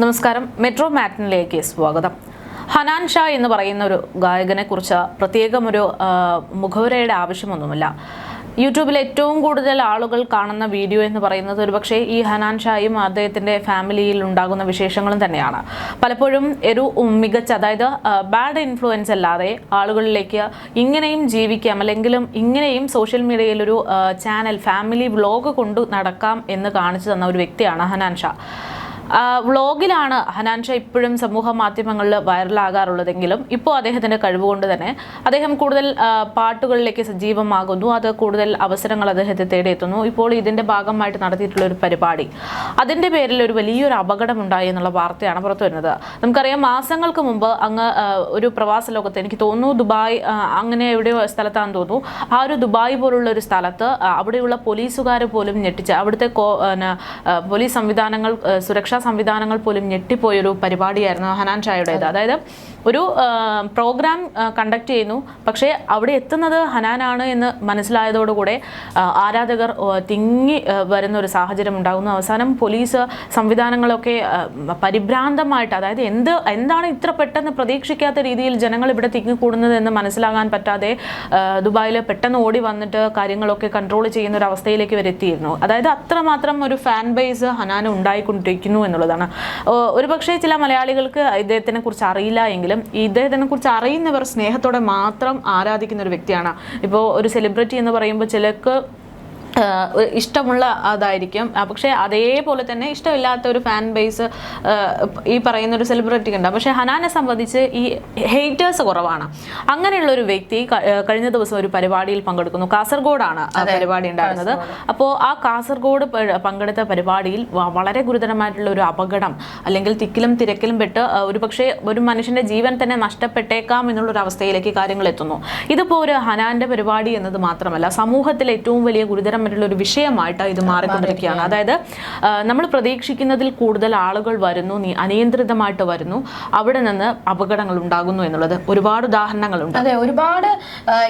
നമസ്കാരം. മെട്രോ മാറ്റിനിലേക്ക് സ്വാഗതം. ഹനാൻ ഷാ എന്ന് പറയുന്ന ഒരു ഗായകനെ കുറിച്ച് പ്രത്യേകം ഒരു മുഖവരയുടെ ആവശ്യമൊന്നുമില്ല. യൂട്യൂബിൽ ഏറ്റവും കൂടുതൽ ആളുകൾ കാണുന്ന വീഡിയോ എന്ന് പറയുന്നത് ഒരുപക്ഷെ ഈ ഹനാൻ ഷായും അദ്ദേഹത്തിന്റെ ഫാമിലിയിൽ ഉണ്ടാകുന്ന വിശേഷങ്ങളും തന്നെയാണ്. പലപ്പോഴും ഒരു മികച്ച അതായത് ബാഡ് ഇൻഫ്ലുവൻസ് അല്ലാതെ ആളുകളിലേക്ക് ഇങ്ങനെയും ജീവിക്കാം അല്ലെങ്കിലും ഇങ്ങനെയും സോഷ്യൽ മീഡിയയിൽ ഒരു ചാനൽ ഫാമിലി വ്ലോഗ് കൊണ്ടു നടക്കാം എന്ന് കാണിച്ചു തന്ന ഒരു വ്യക്തിയാണ് ഹനാൻ ഷാ. വ്ളോഗിലാണ് ഹനാൻഷ ഇപ്പോഴും സമൂഹ മാധ്യമങ്ങളിൽ വൈറലാകാറുള്ളതെങ്കിലും ഇപ്പോൾ അദ്ദേഹത്തിന്റെ കഴിവുകൊണ്ട് തന്നെ അദ്ദേഹം കൂടുതൽ പാട്ടുകളിലേക്ക് സജീവമാകുന്നു. അത് കൂടുതൽ അവസരങ്ങൾ അദ്ദേഹത്തെ തേടിയെത്തുന്നു. ഇപ്പോൾ ഇതിന്റെ ഭാഗമായിട്ട് നടത്തിയിട്ടുള്ള ഒരു പരിപാടി. അതിന്റെ പേരിൽ ഒരു വലിയൊരു അപകടം ഉണ്ടായി എന്നുള്ള വാർത്തയാണ് പുറത്തു വരുന്നത്. നമുക്കറിയാം മാസങ്ങൾക്ക് മുമ്പ് അങ്ങ് ഒരു പ്രവാസ ലോകത്ത് എനിക്ക് തോന്നുന്നു ദുബായ് അങ്ങനെ എവിടെയോ സ്ഥലത്താണെന്ന് തോന്നുന്നു. ആ ഒരു ദുബായ് പോലുള്ള ഒരു സ്ഥലത്ത് അവിടെയുള്ള പോലീസുകാർ പോലും ഞെട്ടിച്ച് അവിടുത്തെ പോലീസ് സംവിധാനങ്ങൾ സുരക്ഷാ സംവിധാനങ്ങൾ പോലും ഞെട്ടിപ്പോയൊരു പരിപാടിയായിരുന്നു ഹനാൻ ഷായുടേത് അതായത് ഒരു പ്രോഗ്രാം കണ്ടക്ട് ചെയ്യുന്നു. പക്ഷേ അവിടെ എത്തുന്നത് ഹനാനാണ് എന്ന് മനസ്സിലായതോടുകൂടെ ആരാധകർ തിങ്ങി വരുന്ന ഒരു സാഹചര്യം ഉണ്ടാകുന്നു. അവസാനം പോലീസ് സംവിധാനങ്ങളൊക്കെ പരിഭ്രാന്തമായിട്ട് അതായത് എന്ത് എന്താണ് ഇത്ര പെട്ടെന്ന് പ്രതീക്ഷിക്കാത്ത രീതിയിൽ ജനങ്ങൾ ഇവിടെ തിങ്ങിക്കൂടുന്നത് എന്ന് മനസ്സിലാകാൻ പറ്റാതെ ദുബായിൽ പെട്ടെന്ന് ഓടി വന്നിട്ട് കാര്യങ്ങളൊക്കെ കൺട്രോൾ ചെയ്യുന്ന ഒരു അവസ്ഥയിലേക്ക് വരെത്തിയിരുന്നു അതായത് അത്രമാത്രം ഒരു ഫാൻ ബേസ് ഹനാന് ഉണ്ടായിക്കൊണ്ടിരിക്കുന്നു എന്നുള്ളതാണ്. ഒരു ഒരുപക്ഷേ ചില മലയാളികൾക്ക് ഇദ്ദേഹത്തിനെ കുറിച്ച് അറിയില്ല എങ്കിലും ഇദ്ദേഹത്തിനെ കുറിച്ച് അറിയുന്നവർ സ്നേഹത്തോടെ മാത്രം ആരാധിക്കുന്ന ഒരു വ്യക്തിയാണ്. ഇപ്പോൾ ഒരു സെലിബ്രിറ്റി എന്ന് പറയുമ്പോൾ ചിലർക്ക് ആഹ് ഇഷ്ടമുള്ള അതായിരിക്കും. പക്ഷെ അതേപോലെ തന്നെ ഇഷ്ടമില്ലാത്ത ഒരു ഫാൻ ബേസ് ഈ പറയുന്ന ഒരു സെലിബ്രിറ്റിക്ക് ഉണ്ട് പക്ഷേ ഹനാനെ സംബന്ധിച്ച് ഈ ഹെയ്റ്റേഴ്സ് കുറവാണ്. അങ്ങനെയുള്ള ഒരു വ്യക്തി കഴിഞ്ഞ ദിവസം ഒരു പരിപാടിയിൽ പങ്കെടുക്കുന്നു. കാസർഗോഡാണ് ആ പരിപാടി ഉണ്ടായിരുന്നത്. അപ്പോൾ ആ കാസർഗോഡ് പങ്കെടുത്ത പരിപാടിയിൽ വളരെ ഗുരുതരമായിട്ടുള്ള ഒരു അപകടം അല്ലെങ്കിൽ തിക്കിലും തിരക്കിലും പെട്ട് ഒരു പക്ഷേ ഒരു മനുഷ്യന്റെ ജീവൻ തന്നെ നഷ്ടപ്പെട്ടേക്കാം എന്നുള്ള ഒരു അവസ്ഥയിലേക്ക് കാര്യങ്ങൾ എത്തുന്നു. ഇതിപ്പോൾ ഒരു ഹനാന്റെ പരിപാടി എന്നത് മാത്രമല്ല സമൂഹത്തിലെ ഏറ്റവും വലിയ ഗുരുതരമായിട്ടുള്ള ഒരു വിഷയമായിട്ട് ഇത് മാറിക്കൊണ്ടിരിക്കുകയാണ്. അതായത് നമ്മൾ പ്രതീക്ഷിക്കുന്നതിൽ കൂടുതൽ ആളുകൾ വരുന്നു നീ അനിയന്ത്രിതമായിട്ട് വരുന്നു അവിടെ നിന്ന് അപകടങ്ങൾ ഉണ്ടാകുന്നു എന്നുള്ളത്. ഒരുപാട് ഉദാഹരണങ്ങളുണ്ട്. അതെ ഒരുപാട്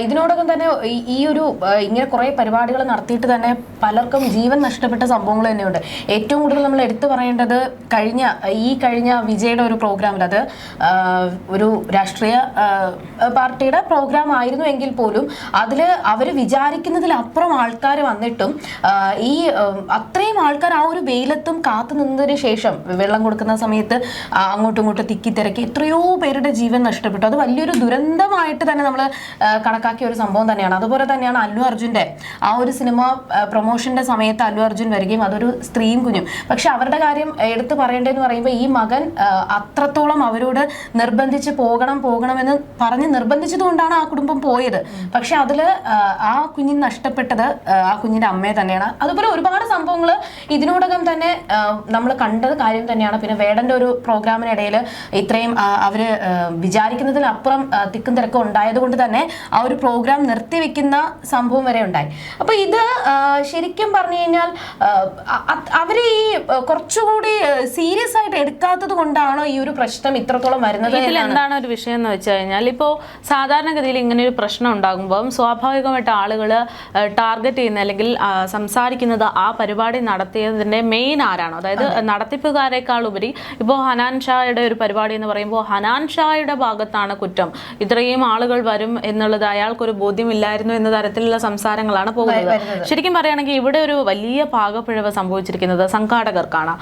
ഇതിനോടൊപ്പം ഇതിനോടകം തന്നെ ഈ- ഒരു ഇങ്ങനെ കുറെ പരിപാടികൾ നടത്തിയിട്ട് തന്നെ പലർക്കും ജീവൻ നഷ്ടപ്പെട്ട സംഭവങ്ങൾ തന്നെയുണ്ട്. ഏറ്റവും കൂടുതൽ നമ്മൾ എടുത്തു പറയേണ്ടത് കഴിഞ്ഞ ഈ കഴിഞ്ഞ വിജയുടെ ഒരു പ്രോഗ്രാമിൽ അത് ഒരു രാഷ്ട്രീയ പാർട്ടിയുടെ പ്രോഗ്രാം ആയിരുന്നു എങ്കിൽ പോലും അതിൽ അവർ വിചാരിക്കുന്നതിലപ്പുറം ആൾക്കാർ വന്നിട്ടും ഈ അത്രയും ആൾക്കാർ ആ ഒരു വെയിലത്തും കാത്തു നിന്നതിന് ശേഷം വെള്ളം കൊടുക്കുന്ന സമയത്ത് അങ്ങോട്ടും ഇങ്ങോട്ടും തിക്കി തിരക്കി എത്രയോ പേരുടെ ജീവൻ നഷ്ടപ്പെട്ടു. അത് വലിയൊരു ദുരന്തമായിട്ട് തന്നെ നമ്മൾ കണക്കാക്കിയ ഒരു സംഭവം തന്നെയാണ്. അതുപോലെ തന്നെയാണ് അല്ലു അർജുന്റെ ആ ഒരു സിനിമ പ്രൊമോഷന്റെ സമയത്ത് അല്ലു അർജുൻ വരികയും അതൊരു സ്ത്രീയും കുഞ്ഞും. പക്ഷെ അവരുടെ കാര്യം എടുത്തു പറയേണ്ടതെന്ന് പറയുമ്പോൾ ഈ മകൻ അത്രത്തോളം അവരോട് നിർബന്ധിച്ച് പോകണം പോകണമെന്ന് പറഞ്ഞ് നിർബന്ധിച്ചതുകൊണ്ടാണ് ആ കുടുംബം പോയത്. പക്ഷെ അതിൽ ആ കുഞ്ഞിന് നഷ്ടപ്പെട്ടത് ആ, ആ കുഞ്ഞിന്റെ അമ്മയെ തന്നെയാണ്. അതുപോലെ ഒരുപാട് സംഭവങ്ങൾ ഇതിനോടകം തന്നെ നമ്മൾ കണ്ടത് കാര്യം തന്നെയാണ്. പിന്നെ വേടന്റെ ഒരു പ്രോഗ്രാമിനിടയിൽ ഇത്രയും അവർ വിചാരിക്കുന്നതിനപ്പുറം തിക്കും തിരക്കും ഉണ്ടായത് കൊണ്ട് തന്നെ ആ ഒരു പ്രോഗ്രാം നിർത്തിവെക്കുന്ന സംഭവം വരെ ഉണ്ടായി. അപ്പൊ ഇത് ശരിക്കും പറഞ്ഞു കഴിഞ്ഞാൽ അവർ ഈ കുറച്ചുകൂടി സീരിയസ് ആയിട്ട് എടുക്കാത്തത് കൊണ്ടാണോ ഈ ഒരു പ്രശ്നം ഇത്രത്തോളം വരുന്നത് ഇതിൽ എന്താണ് ഒരു വിഷയം എന്ന് വെച്ച് കഴിഞ്ഞാൽ ഇപ്പോൾ സാധാരണഗതിയിൽ ഇങ്ങനെ ഒരു പ്രശ്നം ഉണ്ടാകുമ്പോൾ സ്വാഭാവികമായിട്ട് ആളുകൾ ടാർഗറ്റ് ചെയ്യുന്ന അല്ലെങ്കിൽ ആ, സംസാരിക്കുന്നത് ആ പരിപാടി നടത്തിയതിന്റെ മെയിൻ ആരാണോ? അതായത് നടത്തിപ്പുകാരെക്കാൾ ഉപരി ഇപ്പോൾ ഹനാൻ ഷായുടെ ഒരു പരിപാടി എന്ന് പറയുമ്പോൾ ഹനാൻ ഷായുടെ ഭാഗത്താണ് കുറ്റം. ഇത്രയും ആളുകൾ വരും എന്നുള്ളത് അയാൾക്കൊരു ബോധ്യമില്ലായിരുന്നു എന്ന തരത്തിലുള്ള സംസാരങ്ങളാണ് പോകുന്നത്. ശരിക്കും പറയുകയാണെങ്കിൽ ഇവിടെ ഒരു വലിയ പാകപ്പിഴവ് സംഭവിച്ചിരിക്കുന്നത് സംഘാടകർക്കാണ്.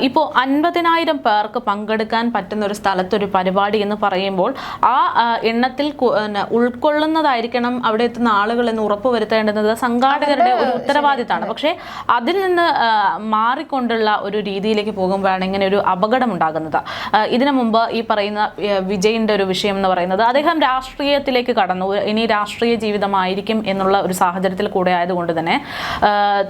ഇപ്പോൾ അൻപതിനായിരം പേർക്ക് പങ്കെടുക്കാൻ പറ്റുന്ന ഒരു സ്ഥലത്തൊരു പരിപാടി എന്ന് പറയുമ്പോൾ ആ എണ്ണത്തിൽ ഉൾക്കൊള്ളുന്നതായിരിക്കണം അവിടെ എത്തുന്ന ആളുകൾ എന്ന് ഉറപ്പുവരുത്തേണ്ടുന്നത് സംഘാടകരുടെ ഒരു ഉത്തരവാദിത്തമാണ് പക്ഷേ അതിൽ നിന്ന് മാറിക്കൊണ്ടുള്ള ഒരു രീതിയിലേക്ക് പോകുമ്പോഴാണ് ഇങ്ങനെ ഒരു അപകടം ഉണ്ടാകുന്നത് ഇതിനു മുമ്പ് ഈ പറയുന്ന വിജയിന്റെ ഒരു വിഷയം എന്ന് പറയുന്നത് അദ്ദേഹം രാഷ്ട്രീയത്തിലേക്ക് കടന്നു. ഇനി രാഷ്ട്രീയ ജീവിതമായിരിക്കും എന്നുള്ള ഒരു സാഹചര്യത്തിൽ കൂടെ ആയതുകൊണ്ട് തന്നെ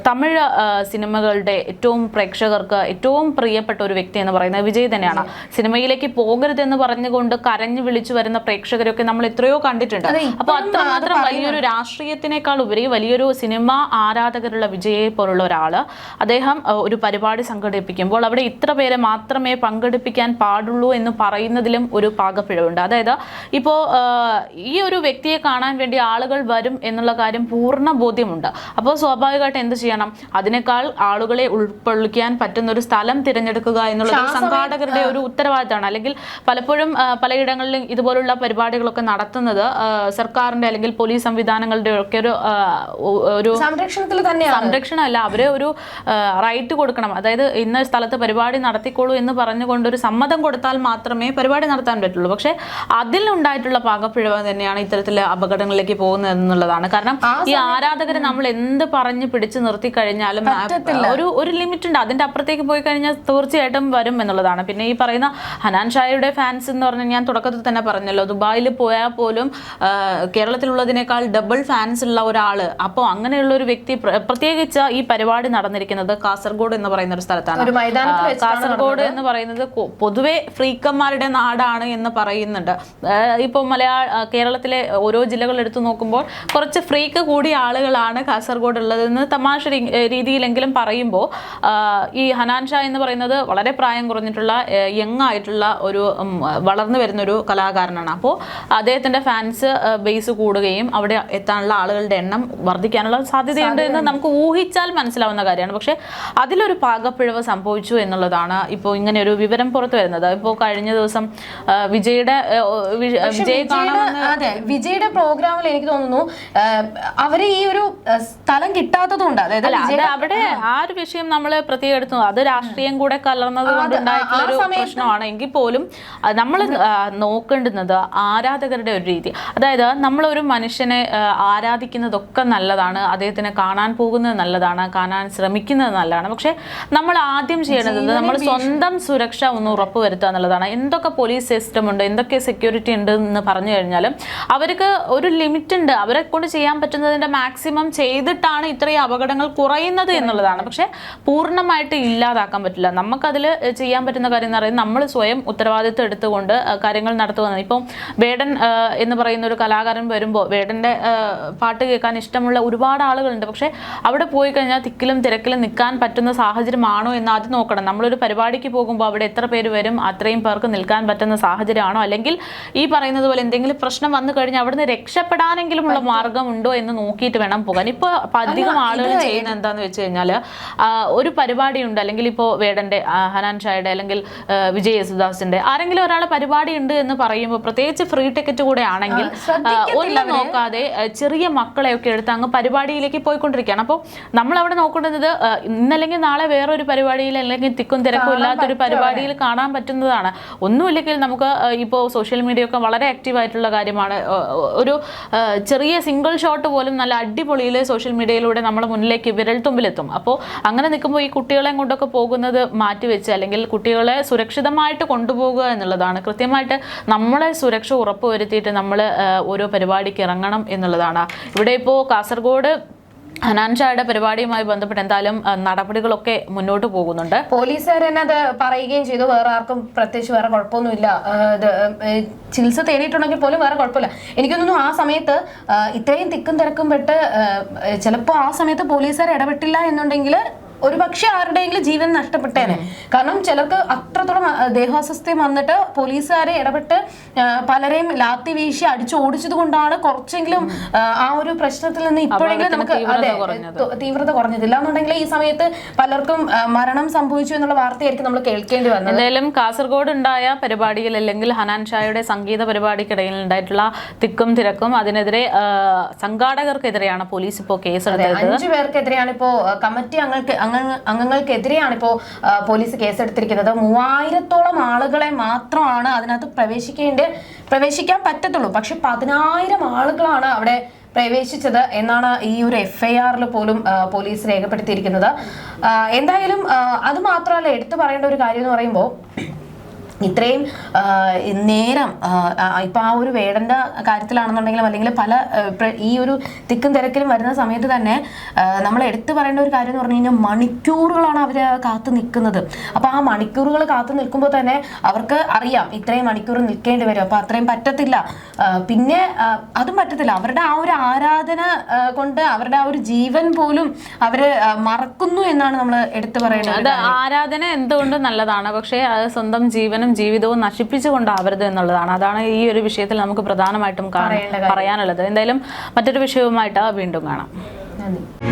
തമിഴ് സിനിമകളുടെ ഏറ്റവും പ്രേക്ഷകർക്ക് ഏറ്റവും പ്രിയപ്പെട്ട ഒരു വ്യക്തി എന്ന് പറയുന്നത് വിജയ് തന്നെയാണ്. സിനിമയിലേക്ക് പോകരുതെന്ന് പറഞ്ഞുകൊണ്ട് കരഞ്ഞു വിളിച്ചു വരുന്ന പ്രേക്ഷകരൊക്കെ നമ്മൾ എത്രയോ കണ്ടിട്ടുണ്ട്. അപ്പോൾ അത്രമാത്രം വലിയൊരു രാഷ്ട്രീയത്തിനേക്കാൾ ഉപരി വലിയൊരു സിനിമ ആരാധകരുള്ള വിജയെ പോലുള്ള ഒരാൾ അദ്ദേഹം ഒരു പരിപാടി സംഘടിപ്പിക്കുമ്പോൾ അവിടെ ഇത്ര പേരെ മാത്രമേ പങ്കെടുപ്പിക്കാൻ പാടുള്ളൂ എന്ന് പറയുന്നതിലും ഒരു പാകപ്പിഴവുണ്ട്. അതായത് ഇപ്പോൾ ഈ ഒരു വ്യക്തിയെ കാണാൻ വേണ്ടി ആളുകൾ വരും എന്നുള്ള കാര്യം പൂർണ ബോധ്യമുണ്ട്. അപ്പോൾ സ്വാഭാവികമായിട്ട് എന്ത് ചെയ്യണം? അതിനേക്കാൾ ആളുകളെ ഉൾക്കൊള്ളിക്കാൻ പറ്റുന്ന ഒരു സ്ഥലം തിരഞ്ഞെടുക്കുക എന്നുള്ളത് സംഘാടകരുടെ ഒരു ഉത്തരവാദിത്തമാണ്. അല്ലെങ്കിൽ പലപ്പോഴും പലയിടങ്ങളിലും ഇതുപോലുള്ള പരിപാടികളൊക്കെ നടത്തുന്നത് സർക്കാരിന്റെ അല്ലെങ്കിൽ പോലീസ് സംവിധാനങ്ങളുടെ ഒക്കെ ഒരു ഒരു സംരക്ഷണത്തിൽ തന്നെയാണ്. സംരക്ഷണമല്ല അവരെ ഒരു റൈറ്റ് കൊടുക്കണം. അതായത് ഇന്ന സ്ഥലത്ത് പരിപാടി നടത്തിക്കോളൂ എന്ന് പറഞ്ഞുകൊണ്ട് ഒരു സമ്മതം കൊടുത്താൽ മാത്രമേ പരിപാടി നടത്താൻ പറ്റുള്ളൂ. പക്ഷെ അതിൽ ഉണ്ടായിട്ടുള്ള പാകപ്പിഴവ് തന്നെയാണ് ഇത്തരത്തിലെ അപകടങ്ങളിലേക്ക് പോകുന്നത് എന്നുള്ളതാണ്. കാരണം ഈ ആരാധകരെ നമ്മൾ എന്ത് പറഞ്ഞ് പിടിച്ചു നിർത്തി കഴിഞ്ഞാലും ഒരു ഒരു ലിമിറ്റ് ഉണ്ട് അതിന്റെ അപ്പുറത്തേക്ക് പോയി കഴിഞ്ഞാൽ തീർച്ചയായിട്ടും വരും എന്നുള്ളതാണ്. പിന്നെ ഈ പറയുന്ന ഹനാൻ ഷായുടെ ഫാൻസ് എന്ന് പറഞ്ഞാൽ ഞാൻ തുടക്കത്തിൽ തന്നെ പറഞ്ഞല്ലോ ദുബായിൽ പോയാൽ പോലും കേരളത്തിലുള്ളതിനേക്കാൾ ഡബിൾ ഫാൻസ് ഉള്ള ഒരാൾ. അപ്പോൾ അങ്ങനെയുള്ള ഒരു വ്യക്തി പ്ര- പ്രത്യേകിച്ച് ഈ പരിപാടി നടന്നിരിക്കുന്നത് കാസർഗോഡ് എന്ന് പറയുന്ന ഒരു സ്ഥലത്താണ്. കാസർഗോഡ് എന്ന് പറയുന്നത് പൊതുവെ ഫ്രീക്കന്മാരുടെ നാടാണ് എന്ന് പറയുന്നുണ്ട്. ഇപ്പോൾ മലയാള കേരളത്തിലെ ഓരോ ജില്ലകൾ എടുത്തു നോക്കുമ്പോൾ കുറച്ച് ഫ്രീക്ക് കൂടിയ ആളുകളാണ് കാസർഗോഡ് ഉള്ളതെന്ന് തമാശ രീതിയിലെങ്കിലും പറയുമ്പോൾ ഈ ഹനാൻ ഷാ എന്ന് പറയുന്നത് വളരെ പ്രായം കുറഞ്ഞിട്ടുള്ള യങ് ആയിട്ടുള്ള ഒരു വളർന്നു വരുന്ന ഒരു കലാകാരനാണ്. അപ്പോൾ അദ്ദേഹത്തിന്റെ ഫാൻസ് ബേസ് കൂടുകയും അവിടെ എത്താനുള്ള ആളുകളുടെ എണ്ണം വർദ്ധിക്കാനുള്ള സാധ്യതയുണ്ട്. എന്ന് നമുക്ക് ഊഹിച്ചാൽ മനസ്സിലാവുന്ന കാര്യമാണ്. പക്ഷേ അതിലൊരു പാകപ്പിഴവ് സംഭവിച്ചു എന്നുള്ളതാണ് ഇപ്പോൾ ഇങ്ങനെ ഒരു വിവരം പുറത്തു വരുന്നത്. ഇപ്പോൾ കഴിഞ്ഞ ദിവസം വിജയുടെ വിജയ് അതെ വിജയുടെ പ്രോഗ്രാമിൽ എനിക്ക് തോന്നുന്നു അവർ ഈ ഒരു സ്ഥലം കിട്ടാത്തതുകൊണ്ട് അതായത് അവിടെ ആ. ഒരു വിഷയം നമ്മൾ പ്രത്യേകം എടുത്തു. അത് രാഷ്ട്രീയം കൂടെ കലർന്നത് ഒരു പ്രശ്നമാണ് എങ്കിൽ പോലും നമ്മൾ നോക്കേണ്ടുന്നത് ആരാധകരുടെ ഒരു രീതി. അതായത് നമ്മൾ ഒരു മനുഷ്യനെ ആരാധിക്കുന്നതൊക്കെ നല്ലതാണ്. അദ്ദേഹത്തിനെ കാണാൻ പോകുന്നത് നല്ലതാണ് കാണാൻ ശ്രമിക്കുന്നത് നല്ലതാണ്. പക്ഷേ നമ്മൾ ആദ്യം ചെയ്യേണ്ടത് നമ്മൾ സ്വന്തം സുരക്ഷ ഒന്ന് ഉറപ്പുവരുത്തുക എന്നുള്ളതാണ്. എന്തൊക്കെ പോലീസ് സിസ്റ്റം ഉണ്ട് എന്തൊക്കെ സെക്യൂരിറ്റി ഉണ്ട് എന്ന് പറഞ്ഞു കഴിഞ്ഞാലും അവർക്ക് ഒരു ലിമിറ്റ് ഉണ്ട്. അവരെ കൊണ്ട് ചെയ്യാൻ പറ്റുന്നതിന്റെ മാക്സിമം ചെയ്തിട്ടാണ് ഇത്രയും അപകടങ്ങൾ കുറയുന്നത് എന്നുള്ളതാണ്. പക്ഷേ പൂർണമായിട്ട് ഇല്ലാതാക്കാൻ പറ്റില്ല. നമുക്കതിൽ ചെയ്യാൻ പറ്റുന്ന കാര്യം എന്ന് പറയുന്നത് നമ്മൾ സ്വയം ഉത്തരവാദിത്വം എടുത്തുകൊണ്ട് കാര്യങ്ങൾ നടത്തുന്നത് ഇപ്പം വേടൻ എന്ന് പറയുന്ന ഒരു കലാകാരൻ വരുമ്പോൾ വേടന്റെ പാട്ട് കേൾക്കാൻ ഇഷ്ടമുള്ള ഒരുപാട് ആളുകളുണ്ട്. പക്ഷെ അവിടെ പോയി കഴിഞ്ഞാൽ തിക്കിലും തിരക്കിലും നിൽക്കാൻ പറ്റുന്ന സാഹചര്യമാണോ എന്ന് ആദ്യം നോക്കണം. നമ്മളൊരു പരിപാടിക്ക് പോകുമ്പോൾ അവിടെ എത്ര പേര് വരും അത്രയും പേർക്ക് നിൽക്കാൻ പറ്റുന്ന സാഹചര്യമാണോ? അല്ലെങ്കിൽ ഈ പറയുന്നത് പോലെ എന്തെങ്കിലും പ്രശ്നം വന്നു കഴിഞ്ഞാൽ അവിടുന്ന് രക്ഷപ്പെടാനെങ്കിലുമുള്ള മാർഗമുണ്ടോ എന്ന് നോക്കിയിട്ട് വേണം പോകാൻ. ഇപ്പോൾ അധികം ആളുകൾ ചെയ്യുന്ന എന്താന്ന് വെച്ച് കഴിഞ്ഞാൽ ഒരു പരിപാടി ഉണ്ട് അല്ലെങ്കിൽ ഇപ്പോൾ വേടന്റെ ആ, ഹനാൻ ഷായുടെ അല്ലെങ്കിൽ വിജയ് യേശുദാസിന്റെ ആരെങ്കിലും ഒരാളെ പരിപാടി ഉണ്ട് എന്ന് പറയുമ്പോൾ പ്രത്യേകിച്ച് ഫ്രീ ടിക്കറ്റ് കൂടെ ആണെങ്കിൽ ഒന്നും നോക്കാതെ ചെറിയ മക്കളെയൊക്കെ എടുത്ത് അങ്ങ് പരിപാടിയിലേക്ക് പോയിക്കൊണ്ടിരിക്കുകയാണ്. അപ്പോൾ നമ്മൾ അവിടെ നോക്കേണ്ടത് ഇന്നല്ലെങ്കിൽ നാളെ വേറൊരു പരിപാടിയിൽ അല്ലെങ്കിൽ തിക്കും തിരക്കും ഇല്ലാത്തൊരു പരിപാടിയിൽ കാണാൻ പറ്റുന്നതാണ്. ഒന്നുമില്ലെങ്കിൽ നമുക്ക് ഇപ്പോൾ സോഷ്യൽ മീഡിയ ഒക്കെ വളരെ ആക്റ്റീവ് ആയിട്ടുള്ള കാര്യമാണ്. ഒരു ചെറിയ സിംഗിൾ ഷോട്ട് പോലും നല്ല അടിപൊളിയിൽ സോഷ്യൽ മീഡിയയിലൂടെ നമ്മുടെ മുന്നിലേക്ക് വിരൽ തുമ്പിലെത്തും. അപ്പോൾ അങ്ങനെ നിൽക്കുമ്പോൾ ഈ കുട്ടികളെ കൊണ്ടൊക്കെ പോകുന്നത് മാറ്റിവെച്ച് അല്ലെങ്കിൽ കുട്ടികളെ സുരക്ഷിതമായിട്ട് കൊണ്ടുപോകുക എന്നുള്ളതാണ്. കൃത്യമായിട്ട് നമ്മളെ സുരക്ഷ ഉറപ്പുവരുത്തിയിട്ട് നമ്മൾ ഓരോ പരിപാടിക്ക് ഇറങ്ങണം എന്നുള്ളതാണ്. ഇവിടെ ഇപ്പോൾ കാസർഗോഡ് ഹനാൻ ഷായുടെ പരിപാടിയുമായി ബന്ധപ്പെട്ട് എന്തായാലും നടപടികളൊക്കെ മുന്നോട്ട് പോകുന്നുണ്ട്. പോലീസുകാർ തന്നെ അത് പറയുകയും ചെയ്തു. വേറെ ആർക്കും പ്രത്യേകിച്ച് വേറെ കുഴപ്പമൊന്നുമില്ല. ചികിത്സ തേടിയിട്ടുണ്ടെങ്കിൽ പോലും വേറെ കുഴപ്പമില്ല. എനിക്ക് തോന്നുന്നു ആ സമയത്ത് ഇത്രയും തിക്കും തിരക്കും പെട്ട് ചിലപ്പോൾ ആ സമയത്ത് പോലീസുകാർ ഇടപെട്ടില്ല എന്നുണ്ടെങ്കിൽ ഒരു പക്ഷെ ആരുടെയെങ്കിലും ജീവൻ നഷ്ടപ്പെട്ടേനെ. കാരണം ചിലർക്ക് അത്രത്തോളം ദേഹാസ്വസ്ഥ്യം വന്നിട്ട് പോലീസുകാരെ ഇടപെട്ട് പലരെയും ലാത്തി വീശി അടിച്ചു ഓടിച്ചത് കൊണ്ടാണ് കുറച്ചെങ്കിലും ആ, ഒരു പ്രശ്നത്തിൽ നിന്ന് ഇപ്പോഴെങ്കിലും നമുക്ക് അതെ തീവ്രത കുറഞ്ഞതില്ല എന്നുണ്ടെങ്കിൽ ഈ സമയത്ത് പലർക്കും മരണം സംഭവിച്ചു എന്നുള്ള വാർത്തയായിരിക്കും നമ്മൾ കേൾക്കേണ്ടി വന്നത്. എന്തായാലും കാസർഗോഡ് ഉണ്ടായ പരിപാടിയിൽ അല്ലെങ്കിൽ ഹനാൻ ഷായുടെ സംഗീത പരിപാടിക്കിടയിൽ ഉണ്ടായിട്ടുള്ള തിക്കും തിരക്കും അതിനെതിരെ സംഘാടകർക്കെതിരെയാണ് പോലീസ് ഇപ്പോൾ കേസ് അഞ്ചു പേർക്കെതിരെയാണ് ഇപ്പോ കമ്മിറ്റി അംഗങ്ങൾക്ക് അംഗ- അംഗങ്ങൾക്കെതിരെയാണ് ഇപ്പോൾ പോലീസ് കേസെടുത്തിരിക്കുന്നത്. മൂവായിരത്തോളം ആളുകളെ മാത്രമാണ് അതിനകത്ത് പ്രവേശിക്കേണ്ട പ്രവേശിക്കാൻ പറ്റത്തുള്ളൂ. പക്ഷെ പതിനായിരം ആളുകളാണ് അവിടെ പ്രവേശിച്ചത് എന്നാണ് ഈ ഒരു എഫ് ഐ ആറിൽ പോലും പോലീസ് രേഖപ്പെടുത്തിയിരിക്കുന്നത്. എന്തായാലും അത് മാത്രമല്ല എടുത്തു പറയേണ്ട ഒരു കാര്യം എന്ന് പറയുമ്പോൾ ഇത്രയും നേരം ഇപ്പം ആ, ഒരു വേടന്റെ കാര്യത്തിലാണെന്നുണ്ടെങ്കിലും അല്ലെങ്കിൽ പല ഈ ഒരു തിക്കും തിരക്കിലും വരുന്ന സമയത്ത് തന്നെ നമ്മൾ എടുത്തു പറയേണ്ട ഒരു കാര്യം എന്ന് പറഞ്ഞു കഴിഞ്ഞാൽ മണിക്കൂറുകളാണ് അവർ കാത്തു നിൽക്കുന്നത്. അപ്പോൾ ആ മണിക്കൂറുകൾ കാത്തു നിൽക്കുമ്പോൾ തന്നെ അവർക്ക് അറിയാം ഇത്രയും മണിക്കൂർ നിൽക്കേണ്ടി വരും. അപ്പോൾ അത്രയും പറ്റത്തില്ല. പിന്നെ അതും പറ്റത്തില്ല. അവരുടെ ആ ഒരു ആരാധന കൊണ്ട് അവരുടെ ആ ഒരു ജീവൻ പോലും അവർ മറക്കുന്നു എന്നാണ് നമ്മൾ എടുത്തു പറയേണ്ടത് അത് ആരാധന എന്തുകൊണ്ടും നല്ലതാണ്? പക്ഷേ സ്വന്തം ജീവനും ജീവിതവും നശിപ്പിച്ചു കൊണ്ടാവരുത് എന്നുള്ളതാണ്. അതാണ് ഈ ഒരു വിഷയത്തിൽ നമുക്ക് പ്രധാനമായിട്ടും പറയാനുള്ളത്. എന്തായാലും മറ്റൊരു വിഷയവുമായിട്ട് വീണ്ടും കാണാം. നന്ദി.